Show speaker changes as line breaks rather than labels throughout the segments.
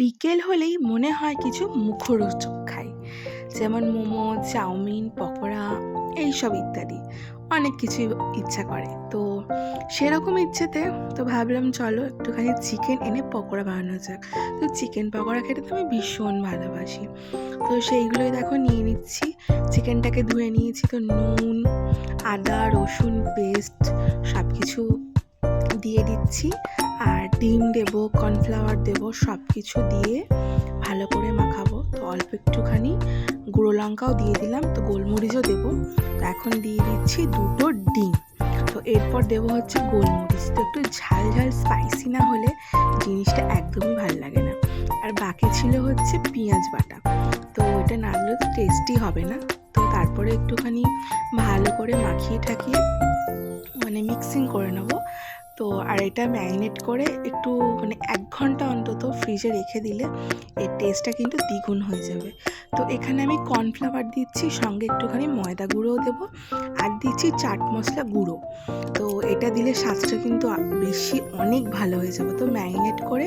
বিকেল হলেই মনে হয় কিছু মুখরোচক খাই। যেমন মোমো, চাউমিন, পকোড়া, এইসব ইত্যাদি। অনেক কিছুই ইচ্ছা করে। তো সেরকম ইচ্ছেতে তো ভাবলাম, চলো একটুখানি চিকেন এনে পকোড়া বানানো যাক। তো চিকেন পকোড়া খেতে তো আমি ভীষণ ভালোবাসি। তো সেইগুলোই দেখো নিয়ে নিচ্ছি। চিকেনটাকে ধুয়ে নিয়েছি। তো নুন, আদা, রসুন পেস্ট সব কিছু দিয়ে দিচ্ছি। আর ডিম দেবো, কর্নফ্লাওয়ার দেবো সব কিছু দিয়ে ভালো করে মাখাবো। তো অল্প একটুখানি গুঁড়ো লঙ্কাও দিয়ে দিলাম, তো গোলমরিচও দেবো। তো এখন দিয়ে দিচ্ছি দুটো ডিম। তো এরপর দেবো হচ্ছে গোলমরিচ। তো একটু ঝাল ঝাল স্পাইসি না হলে জিনিসটা একদমই ভালো লাগে না। আর বাকি ছিল হচ্ছে পেঁয়াজ বাটা। তো এটা না দিলে তো টেস্টি হবে না। তো তারপরে একটুখানি ভালো করে মাখিয়ে ঠাকিয়ে মানে মিক্সিং করে নেব। তো আর এটা ম্যারিনেট করে একটু মানে এক ঘণ্টা অন্তত ফ্রিজে রেখে দিলে এর টেস্টটা কিন্তু দ্বিগুণ হয়ে যাবে। তো এখানে আমি কর্নফ্লাওয়ার দিচ্ছি, সঙ্গে একটুখানি ময়দা গুঁড়োও দেবো আর দিচ্ছি চাট মশলা গুঁড়ো। তো এটা দিলে স্বাদটা কিন্তু বেশি অনেক ভালো হয়ে যাবে। তো ম্যারিনেট করে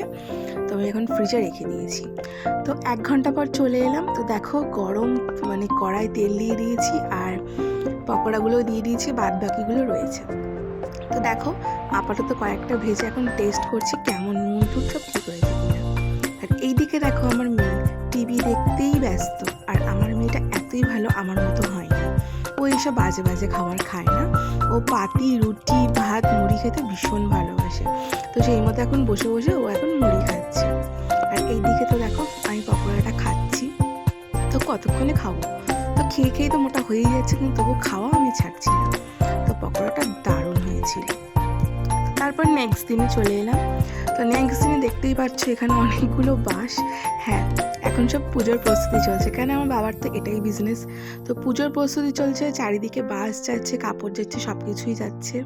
তো আমি এখন ফ্রিজে রেখে দিয়েছি। তো এক ঘণ্টা পর চলে এলাম। তো দেখো গরম মানে কড়াই তেল দিয়ে দিয়েছি আর পকোড়াগুলো দিয়ে দিয়েছি বাদ বাকিগুলো রয়েছে। তো দেখো, আপাতত কয়েকটা ভেজে এখন টেস্ট করছি কেমন নুন টুন সব ঠিক হয়েছে কিনা এইদিকে দেখো আমার মেয়ে টিভি দেখতেই ব্যস্ত, আর আমার মেয়েটা এতই ভালো আমার মতো হয় না। ও এইসব বাজে বাজে খাবার খায় না। ও পাতি, রুটি, ভাত, মুড়ি খেতে ভীষণ ভালোবাসে। তো সেই মতো এখন বসে বসে ও এখন মুড়ি খাচ্ছে। আর এইদিকে তো দেখো, আমি পকোড়াটা খাচ্ছি। তো কতক্ষণে খাব? তো খেয়ে খেয়ে তো মোটা হয়েই যাচ্ছে, কিন্তু তবু খাওয়া আমি ছাড়ছি তারপর নেক্সট দিনে চলে এলাম। তো নেক্সট দিনে দেখতেই পাচ্ছ এখানে অনেকগুলো বাঁশ। হ্যাঁ এখন সব পুজোর প্রস্তুতি চলছে। কেন আমার বাবার তো এটাই বিজনেস তো পুজোর প্রস্তুতি চলছে, চারিদিকে বাঁশ যাচ্ছে, কাপড় যাচ্ছে সব কিছুই যাচ্ছে।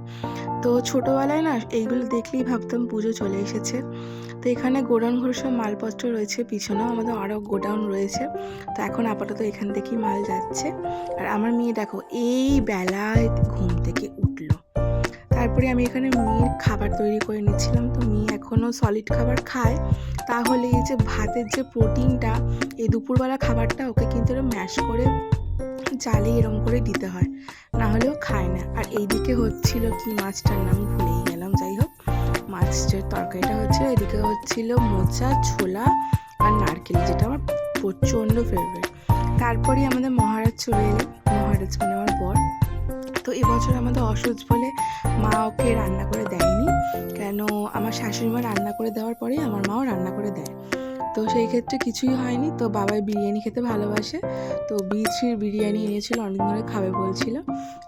তো ছোটোবেলায় না এইগুলো দেখলেই ভাবতাম পুজো চলে এসেছে। তো এখানে গোডাউন ঘর সব মালপত্র রয়েছে, পিছনেও আমাদের আরও গোডাউন রয়েছে। তো এখন আপাতত এখান থেকেই মাল যাচ্ছে। আর আমার মেয়ে দেখো, এই বেলায় ঘুম থেকে তারপরে আমি এখানে মেয়ের খাবার তৈরি করে নিচ্ছিলাম। তো মেয়ে এখনও সলিড খাবার খায়। তাহলে এই যে ভাতের যে প্রোটিনটা, এই দুপুরবেলা খাবারটা ওকে কিন্তু ম্যাশ করে চালে এরম করে দিতে হয়। না হলেও খায় না। আর এইদিকে হচ্ছিল কি মাছটার নাম ভুলেই গেলাম, যাই হোক। মাছের তরকারিটা হচ্ছিল, এদিকে হচ্ছিল মোচা, ছোলা আর নারকেল, যেটা আমার প্রচণ্ড ফেভারিট তারপরেই আমাদের মহারাজ চলে এলেন। মহারাজ মানে আমার বর। তো এবছর আমাদের অসুচ বলে মা ওকে রান্না করে দেয়নি। কেন আমার শাশুড়ি মা রান্না করে দেওয়ার পরেই আমার মাও রান্না করে দেয়। তো সেই ক্ষেত্রে কিছুই হয়নি। তো বাবাই বিরিয়ানি খেতে ভালোবাসে। তো বিচির বিরিয়ানি এনেছিল অনেক ধরে খাবে বলছিল।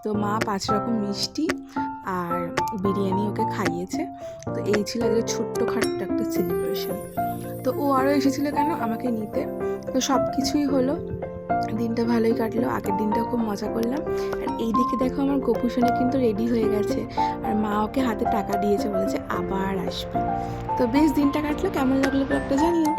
তো মা পাঁচ রকম মিষ্টি আর বিরিয়ানি ওকে খাইয়েছে। তো এই ছিল আজকে ছোট্ট খাট্ট একটা সেলিব্রেশন তো ও আরও এসেছিল কেন? আমাকে নিতে। তো সব কিছুই হলো দিনটা ভালোই কাটলো, আগের দিনটা খুব মজা করলাম। আর এই দিকে দেখো আমার গোপুসোনা কিন্তু রেডি হয়ে গেছে। আর মা ওকে হাতে টাকা দিয়েছে, বলেছে আবার আসবে। তো বেশ দিনটা কাটলো, কেমন লাগল ব্লগটা জানিও